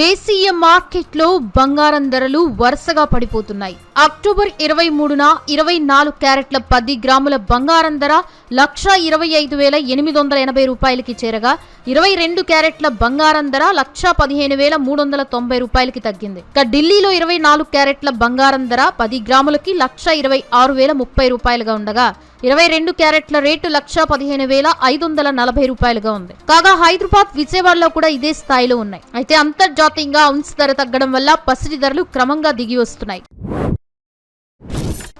దేశీయ మార్కెట్లో బంగారం ధరలు వరుసగా పడిపోతున్నాయి. అక్టోబర్ ఇరవై మూడున ఇరవై నాలుగు క్యారెట్ల పది గ్రాముల బంగారం ధర లక్ష ఇరవై ఐదు వేల ఎనిమిది వందల ఎనభై రూపాయలకి చేరగా ఇరవై రెండు క్యారెట్ల బంగారం ధర లక్ష పదిహేను వేల మూడు వందల తొంభై రూపాయలకి తగ్గింది. ఇక ఢిల్లీలో ఇరవై నాలుగు క్యారెట్ల బంగారం ధర పది గ్రాములకి లక్ష ఇరవై ఆరు వేల ముప్పై రూపాయలుగా ఉండగా ఇరవై రెండు క్యారెట్ల రేటు లక్ష పదిహేను వేల ఐదు వందల నలభై రూపాయలుగా ఉంది. కాగా హైదరాబాద్ విజయవాడలో కూడా ఇదే స్థాయిలో ఉన్నాయి. అయితే అంతర్జాతీయంగా ఉన్స్ ధర తగ్గడం వల్ల పసిడి ధరలు క్రమంగా దిగి వస్తున్నాయి.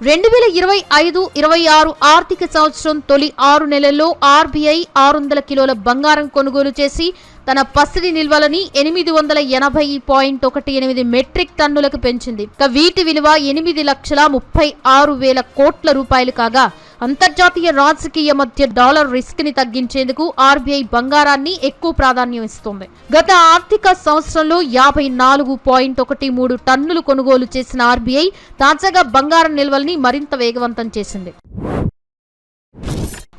రెండు వేల ఇరవై ఐదు ఇరవై ఆరు ఆర్థిక సంవత్సరం తొలి ఆరు నెలల్లో ఆర్బీఐ ఆరు వందల కిలోల బంగారం కొనుగోలు చేసి తన పసిడి నిల్వలని ఎనిమిది వందల ఎనభై పాయింట్ ఒకటి ఎనిమిది మెట్రిక్ టన్నులకు పెంచింది. ఇక వీటి విలువ ఎనిమిది లక్షల ముప్పై ఆరు వేల కోట్ల రూపాయలు కాగా అంతర్జాతీయ రాజకీయ మధ్య డాలర్ రిస్క్ని తగ్గించేందుకు ఆర్బీఐ బంగారాన్ని ఎక్కువ ప్రాధాన్యం ఇస్తోంది. గత ఆర్థిక సంవత్సరంలో యాభై నాలుగు పాయింట్ ఒకటి మూడు టన్నులు కొనుగోలు చేసిన ఆర్బీఐ తాజాగా బంగారం నిల్వల్ని మరింత వేగవంతం చేసింది.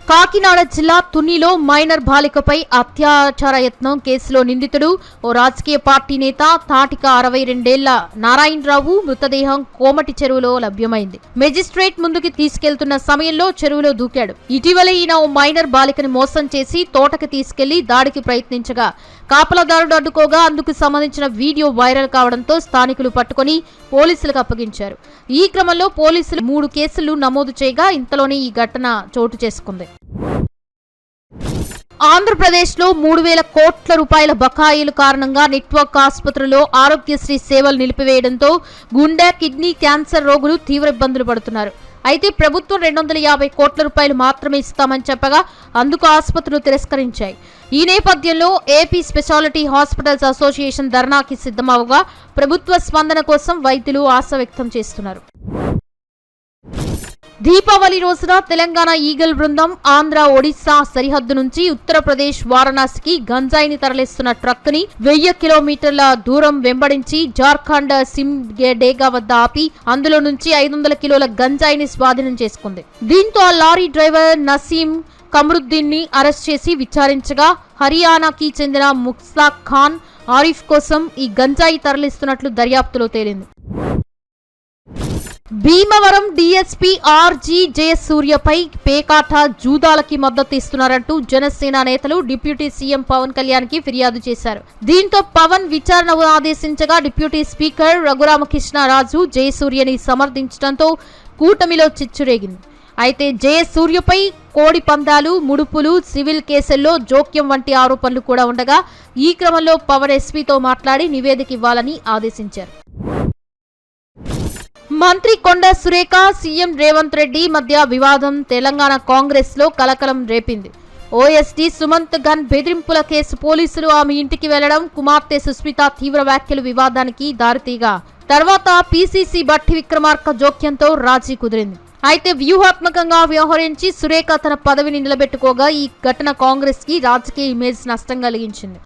కాకినాడ జిల్లా తునిలో మైనర్ బాలికపై అత్యాచార యత్నం కేసులో నిందితుడు ఓ రాజకీయ పార్టీ నేత తాటిక అరవై రెండేళ్ళ నారాయణరావు మృతదేహం కోమటి చెరువులో లభ్యమైంది. మెజిస్ట్రేట్ ముందుకి తీసుకెళ్తున్న సమయంలో చెరువులో దూకాడు. ఇటీవల ఈయన ఓ మైనర్ బాలికని మోసం చేసి తోటకి తీసుకెళ్ళి దాడికి ప్రయత్నించగా కాపలాదారుడు అడ్డుకోగా అందుకు సంబంధించిన వీడియో వైరల్ కావడంతో స్థానికులు పట్టుకొని పోలీసులకు అప్పగించారు. ఈ క్రమంలో పోలీసులు మూడు కేసులు నమోదు చేయగా ఇంతలోనే ఈ ఘటన చోటు చేసుకుంది. ఆంధ్రప్రదేశ్లో మూడు వేల కోట్ల రూపాయల బకాయిలు కారణంగా నెట్వర్క్ ఆసుపత్రుల్లో ఆరోగ్యశ్రీ సేవలు నిలిపివేయడంతో గుండె కిడ్నీ క్యాన్సర్ రోగులు తీవ్ర ఇబ్బందులు పడుతున్నారు. అయితే ప్రభుత్వం రెండు వందల యాభై కోట్ల రూపాయలు మాత్రమే ఇస్తామని చెప్పగా అందుకు ఆసుపత్రులు తిరస్కరించాయి. ఈ నేపథ్యంలో ఏపీ స్పెషాలిటీ హాస్పిటల్స్ అసోసియేషన్ ధర్నాకి సిద్ధమవగా ప్రభుత్వ స్పందన కోసం వైద్యులు ఆశ వ్యక్తం చేస్తున్నారు. దీపావళి రోజున తెలంగాణ ఈగల్ బృందం ఆంధ్ర ఒడిశా సరిహద్దు నుంచి ఉత్తరప్రదేశ్ వారణాసికి గంజాయిని తరలిస్తున్న ట్రక్ని వెయ్యి కిలోమీటర్ల దూరం వెంబడించి జార్ఖండ్ సిమ్ డేగా వద్ద ఆపి అందులో నుంచి ఐదు వందల కిలోల గంజాయిని స్వాధీనం చేసుకుంది. దీంతో ఆ లారీ డ్రైవర్ నసీం కమరుద్దీన్ని అరెస్ట్ చేసి విచారించగా హర్యానాకి చెందిన ముక్సాక్ ఖాన్ ఆరిఫ్ కోసం ఈ గంజాయి తరలిస్తున్నట్లు దర్యాప్తులో తేలింది. భీమవరం డీఎస్పీ ఆర్జీ జయసూర్యపై పేకాట జూదాలకి మద్దతు ఇస్తున్నారంటూ జనసేన నేతలు డిప్యూటీ సీఎం పవన్ కళ్యాణ్కి ఫిర్యాదు చేశారు. దీంతో పవన్ విచారణ ఆదేశించగా డిప్యూటీ స్పీకర్ రఘురామకృష్ణరాజు జయసూర్యని సమర్థించడంతో కూటమిలో చిచ్చురేగింది. అయితే జయసూర్యపై కోడి పందాలు ముడుపులు సివిల్ కేసుల్లో జోక్యం వంటి ఆరోపణలు కూడా ఉండగా ఈ క్రమంలో పవన్ ఎస్పీతో మాట్లాడి నివేదిక ఇవ్వాలని ఆదేశించారు. మంత్రి కొండ సురేఖ సీఎం రేవంత్ రెడ్డి మధ్య వివాదం తెలంగాణ కాంగ్రెస్లో కలకలం రేపింది. ఓఎస్డీ సుమంత్ గన్ బెదిరింపుల కేసు పోలీసులు ఆమె ఇంటికి వెళ్ళడం కుమార్తె సుస్మిత తీవ్ర వ్యాఖ్యలు వివాదానికి దారితీగా. తర్వాత పీసీసీ బట్టి విక్రమార్క జోక్యంతో రాజీ కుదిరింది. అయితే వ్యూహాత్మకంగా వ్యవహరించి సురేఖ తన పదవిని నిలబెట్టుకోగా ఈ ఘటన కాంగ్రెస్కి రాజకీయ ఇమేజ్ నష్టం కలిగించింది.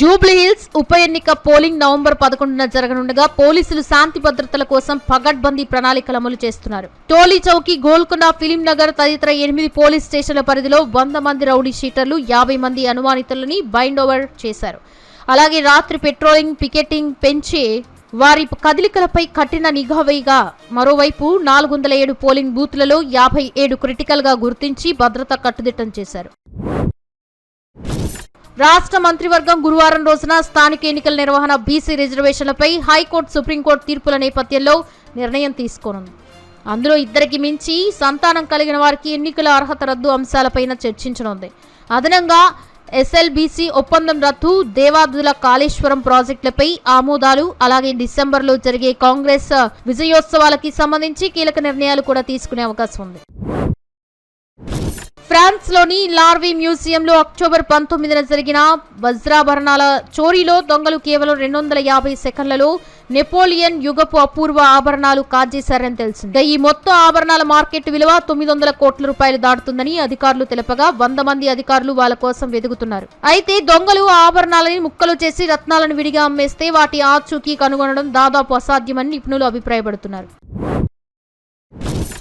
జూబ్లీహిల్స్ ఉప ఎన్నిక పోలింగ్ నవంబర్ పదకొండున జరగనుండగా పోలీసులు శాంతి భద్రతల కోసం పగడ్బందీ ప్రణాళికలు అమలు చేస్తున్నారు. టోలీ చౌకీ గోల్కొండ ఫిలిం నగర్ తదితర ఎనిమిది పోలీస్ స్టేషన్ల పరిధిలో వంద మంది రౌడీ షీటర్లు యాభై మంది అనుమానితులని బైండ్ ఓవర్ చేశారు. అలాగే రాత్రి పెట్రోలింగ్ పికెటింగ్ పెంచి వారి కదలికలపై కఠిన నిఘా వేయగా మరోవైపు నాలుగు వందల ఏడు పోలింగ్ బూత్లలో యాభై ఏడు క్రిటికల్గా గుర్తించి భద్రత కట్టుదిట్టం చేశారు. రాష్ట్ర మంత్రివర్గం గురువారం రోజున స్థానిక ఎన్నికల నిర్వహణ బీసీ రిజర్వేషన్లపై హైకోర్టు సుప్రీంకోర్టు తీర్పుల నేపథ్యంలో నిర్ణయం తీసుకోనుంది. అందులో ఇద్దరికి మించి సంతానం కలిగిన వారికి ఎన్నికల అర్హత రద్దు అంశాలపైన చర్చించనుంది. అదనంగా ఎస్ఎల్బీసీ ఒప్పందం రద్దు దేవాదుల కాళేశ్వరం ప్రాజెక్టులపై ఆమోదాలు అలాగే డిసెంబర్లో జరిగే కాంగ్రెస్ విజయోత్సవాలకి సంబంధించి కీలక నిర్ణయాలు కూడా తీసుకునే అవకాశం ఉంది. ఫ్రాన్స్లోని లార్వీ మ్యూజియంలో అక్టోబర్ పంతొమ్మిదిన జరిగిన వజ్రాభరణాల చోరీలో దొంగలు కేవలం రెండు వందల యాభై సెకండ్లలో నెపోలియన్ యుగపు అపూర్వ ఆభరణాలు కాజేశారని తెలిసింది. ఈ మొత్తం ఆభరణాల మార్కెట్ విలువ తొమ్మిది వందల కోట్ల రూపాయలు దాటుతుందని అధికారులు తెలపగా వంద మంది అధికారులు వాళ్ళ కోసం వెతుకుతున్నారు. అయితే దొంగలు ఆభరణాలని ముక్కలు చేసి రత్నాలను విడిగా అమ్మేస్తే వాటి ఆచూకీ కనుగొనడం దాదాపు అసాధ్యమని నిపుణులు అభిప్రాయపడుతున్నారు.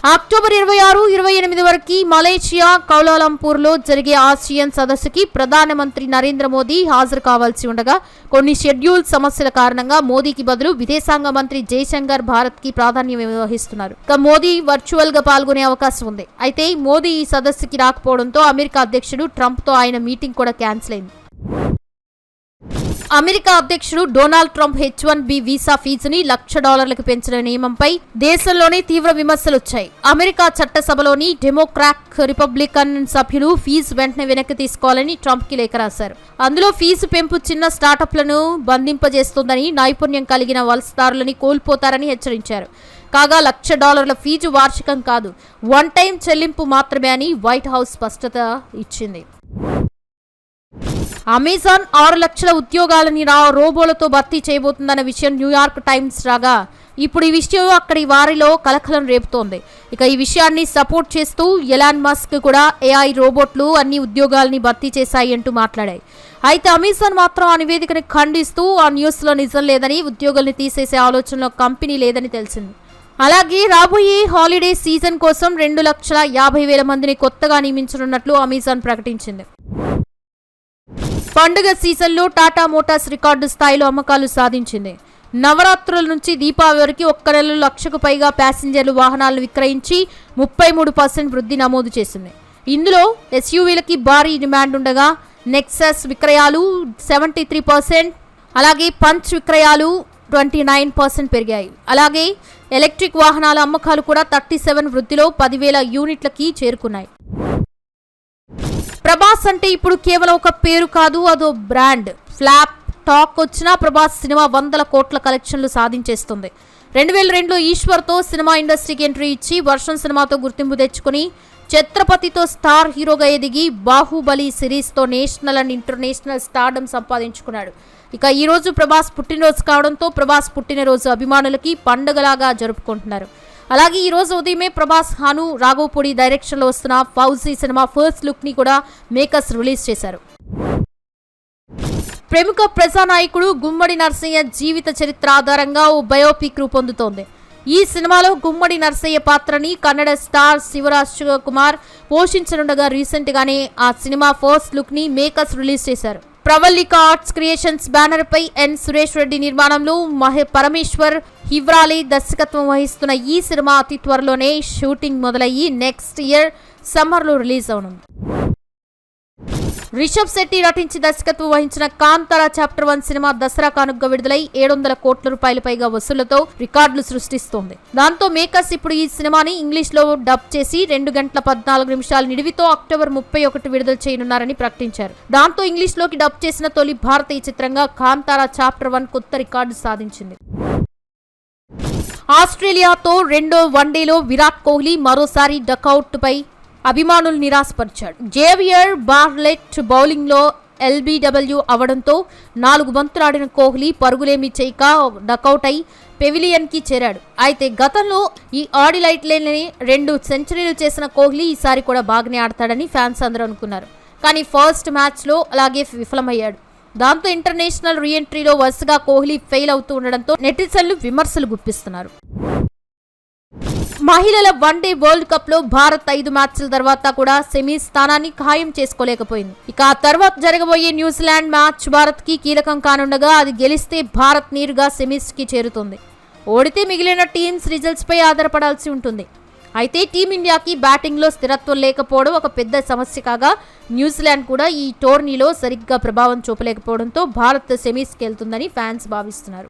అక్టోబర్ ఇరవై ఆరు ఇరవై ఎనిమిది వరకు మలేషియా కౌలాలంపూర్లో జరిగే ఆసియన్ సదస్సుకి ప్రధానమంత్రి నరేంద్ర మోదీ హాజరు కావాల్సి ఉండగా కొన్ని షెడ్యూల్ సమస్యల కారణంగా మోదీకి బదులు విదేశాంగ మంత్రి జయశంకర్ భారత్కి ప్రాధాన్యం నిర్వహిస్తున్నారు ఇక మోదీ వర్చువల్గా పాల్గొనే అవకాశం ఉంది. అయితే మోదీ ఈ సదస్సుకి రాకపోవడంతో అమెరికా అధ్యక్షుడు ట్రంప్తో ఆయన మీటింగ్ కూడా క్యాన్సిల్ అయింది. అమెరికా అధ్యక్షుడు Donald Trump H one B visa ఫీజుని లక్ష డాలర్లకు పెంచిన నియమంపై దేశంలోనే తీవ్ర విమర్శలు వచ్చాయి అమెరికా చట్టసభలోని డెమోక్రాట్ రిపబ్లికన్ సభ్యులు ఫీజు వెంటనే వెనక్కి తీసుకోవాలని ట్రంప్కి లేఖ రాశారు. అందులో ఫీజు పెంపు చిన్న స్టార్టప్లను బంధింపజేస్తుందని నైపుణ్యం కలిగిన వలసదారులని కోల్పోతారని హెచ్చరించారు. కాగా లక్ష డాలర్ల ఫీజు వార్షికం కాదు వన్ టైం చెల్లింపు మాత్రమే అని వైట్ హౌస్ స్పష్టత ఇచ్చింది. అమెజాన్ ఆరు లక్షల ఉద్యోగాలని రా రోబోలతో భర్తీ చేయబోతుందన్న విషయం న్యూయార్క్ టైమ్స్ రాగా ఇప్పుడు ఈ విషయం అక్కడి వారిలో కలకలం రేపుతోంది. ఇక ఈ విషయాన్ని సపోర్ట్ చేస్తూ ఎలాన్ మస్క్ కూడా ఏఐ రోబోట్లు అన్ని ఉద్యోగాలని భర్తీ చేశాయి అంటూ మాట్లాడాయి. అయితే అమెజాన్ మాత్రం ఆ నివేదికని ఖండిస్తూ ఆ న్యూస్లో నిజం లేదని ఉద్యోగుల్ని తీసేసే ఆలోచనలో కంపెనీ లేదని తెలిసింది. అలాగే రాబోయే హాలిడే సీజన్ కోసం రెండు లక్షల యాభై వేల మందిని కొత్తగా నియమించనున్నట్లు అమెజాన్ ప్రకటించింది. పండుగ సీజన్లో టాటా మోటార్స్ రికార్డు స్థాయిలో అమ్మకాలు సాధించింది. నవరాత్రుల నుంచి దీపావళి వరకు ఒక్క నెలలో లక్షకు పైగా ప్యాసింజర్లు వాహనాలను విక్రయించి ముప్పై మూడు పర్సెంట్ వృద్ధి నమోదు చేసింది. ఇందులో ఎస్యూవీలకి భారీ డిమాండ్ ఉండగా నెక్సస్ విక్రయాలు సెవెంటీ త్రీ పర్సెంట్ అలాగే పంచ్ విక్రయాలు ట్వంటీ నైన్ పర్సెంట్ పెరిగాయి. అలాగే ఎలక్ట్రిక్ వాహనాల అమ్మకాలు కూడా థర్టీ సెవెన్ వృద్ధిలో పదివేల యూనిట్లకి చేరుకున్నాయి. ప్రభాస్ అంటే ఇప్పుడు కేవలం ఒక పేరు కాదు అదో బ్రాండ్. ఫ్లాప్ టాక్ వచ్చినా ప్రభాస్ సినిమా వందల కోట్ల కలెక్షన్లు సాధించేస్తుంది. రెండు వేల రెండులో ఈశ్వర్తో సినిమా ఇండస్ట్రీకి ఎంట్రీ ఇచ్చి వర్షం సినిమాతో గుర్తింపు తెచ్చుకుని ఛత్రపతితో స్టార్ హీరోగా ఎదిగి బాహుబలి సిరీస్తో నేషనల్ అండ్ ఇంటర్నేషనల్ స్టార్డమ్ సంపాదించుకున్నాడు. ఇక ఈరోజు ప్రభాస్ పుట్టినరోజు కావడంతో ప్రభాస్ పుట్టినరోజు అభిమానులకి పండుగలాగా జరుపుకుంటున్నారు. అలాగే ఈ రోజు ఉదయమే ప్రభాస్ హాను రాఘవపూడి డైరెక్షన్లో వస్తున్న ఫౌజీ సినిమా ఫస్ట్ లుక్ని కూడా మేకర్స్ రిలీజ్ చేశారు. ప్రముఖ ప్రజానాయకుడు గుమ్మడి నరసయ్య జీవిత చరిత్ర ఆధారంగా ఓ బయోపిక్ రూపొందుతోంది. ఈ సినిమాలో గుమ్మడి నరసయ్య పాత్రని కన్నడ స్టార్ శివరాజ్ కుమార్ పోషించనుండగా రీసెంట్ గానే ఆ సినిమా ఫస్ట్ లుక్ని మేకర్స్ రిలీజ్ చేశారు. ప్రవల్లిక ఆర్ట్స్ క్రియేషన్స్ బ్యానర్ పై ఎన్ సురేష్ రెడ్డి నిర్మాణంలో మహే పరమేశ్వర్ హివ్రాలి దర్శకత్వం వహిస్తున్న ఈ సినిమా అతి త్వరలోనే షూటింగ్ మొదలయ్యి నెక్స్ట్ ఇయర్ సమ్మర్లో రిలీజ్ అవనుంది. రిషబ్ శెట్టి నటించి దర్శకత్వం వహించిన Kantara chapter one cinema Dasara కానుగ్గా విడుదలై ఏడు వందల కోట్ల రూపాయల పైగా వసూళ్ళతో రికార్డులు సృష్టిస్తోంది. దాంతో మేకర్స్ ఇప్పుడు ఈ సినిమాని ఇంగ్లీష్లో డబ్ చేసి రెండు గంటల పద్నాలుగు నిమిషాల నిడివితో అక్టోబర్ ముప్పై ఒకటి విడుదల చేయనున్నారని ప్రకటించారు. దాంతో ఇంగ్లీష్లోకి డబ్ చేసిన తొలి భారతీయ చిత్రంగా కాంతారా చాప్టర్ వన్ కొత్త రికార్డు సాధించింది. ఆస్ట్రేలియాతో రెండో వన్డేలో విరాట్ కోహ్లీ మరోసారి డకౌట్ పై అభిమానులు నిరాశపరిచాడు. జేవియర్ బార్లెట్ బౌలింగ్లో ఎల్బీడబ్ల్యూ అవడంతో నాలుగు బంతులాడిన కోహ్లీ పరుగులేమి చేయక డకౌట్ అయి పెవిలియన్కి చేరాడు. అయితే గతంలో ఈ ఆడిలైట్లేని రెండు సెంచరీలు చేసిన కోహ్లీ ఈసారి కూడా బాగానే ఆడతాడని ఫ్యాన్స్ అందరూ అనుకున్నారు. కానీ ఫస్ట్ మ్యాచ్లో అలాగే విఫలమయ్యాడు. దాంతో ఇంటర్నేషనల్ రీఎంట్రీలో వరుసగా కోహ్లీ ఫెయిల్ అవుతూ ఉండడంతో నెటిజన్లు విమర్శలు గుప్పిస్తున్నారు. మహిళల వన్డే వరల్డ్ కప్లో భారత్ ఐదు మ్యాచ్ల తర్వాత కూడా సెమీ స్థానాన్ని ఖాయం చేసుకోలేకపోయింది. ఇక ఆ తర్వాత జరగబోయే న్యూజిలాండ్ మ్యాచ్ భారత్కి కీలకం కానుండగా అది గెలిస్తే భారత్ నేరుగా సెమీస్కి చేరుతుంది. ఓడితే మిగిలిన టీమ్స్ రిజల్ట్స్ పై ఆధారపడాల్సి ఉంటుంది. అయితే టీమిండియాకి బ్యాటింగ్లో స్థిరత్వం లేకపోవడం ఒక పెద్ద సమస్య కాగా న్యూజిలాండ్ కూడా ఈ టోర్నీలో సరిగ్గా ప్రభావం చూపలేకపోవడంతో భారత్ సెమీస్కి వెళ్తుందని ఫ్యాన్స్ భావిస్తున్నారు.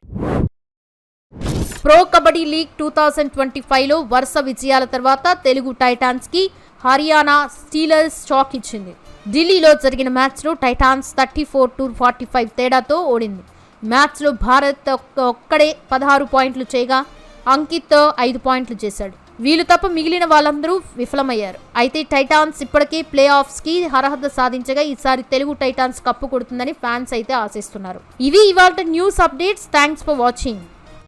Pro kabaddi league two thousand twenty ఫైవ్లో వరుస విజయాల తర్వాత తెలుగు టైటాన్స్కి హర్యానా స్టీలర్స్ షాక్ ఇచ్చింది. ఢిల్లీలో జరిగిన మ్యాచ్లో Titans thirty four to forty five తేడాతో ఓడింది. మ్యాచ్లో భారత్ ఒక్క- ఒక్కడే పదహారు పాయింట్లు చేయగా అంకిత్ ఐదు పాయింట్లు చేశాడు. వీళ్ళు తప్ప మిగిలిన వాళ్ళందరూ విఫలమయ్యారు. అయితే టైటాన్స్ ఇప్పటికే ప్లే ఆఫ్స్కి అర్హత సాధించగా ఈసారి తెలుగు టైటాన్స్ కప్పు కొడుతుందని ఫ్యాన్స్ అయితే ఆశిస్తున్నారు. ఇవి ఇవాళ news updates. Thanks for watching.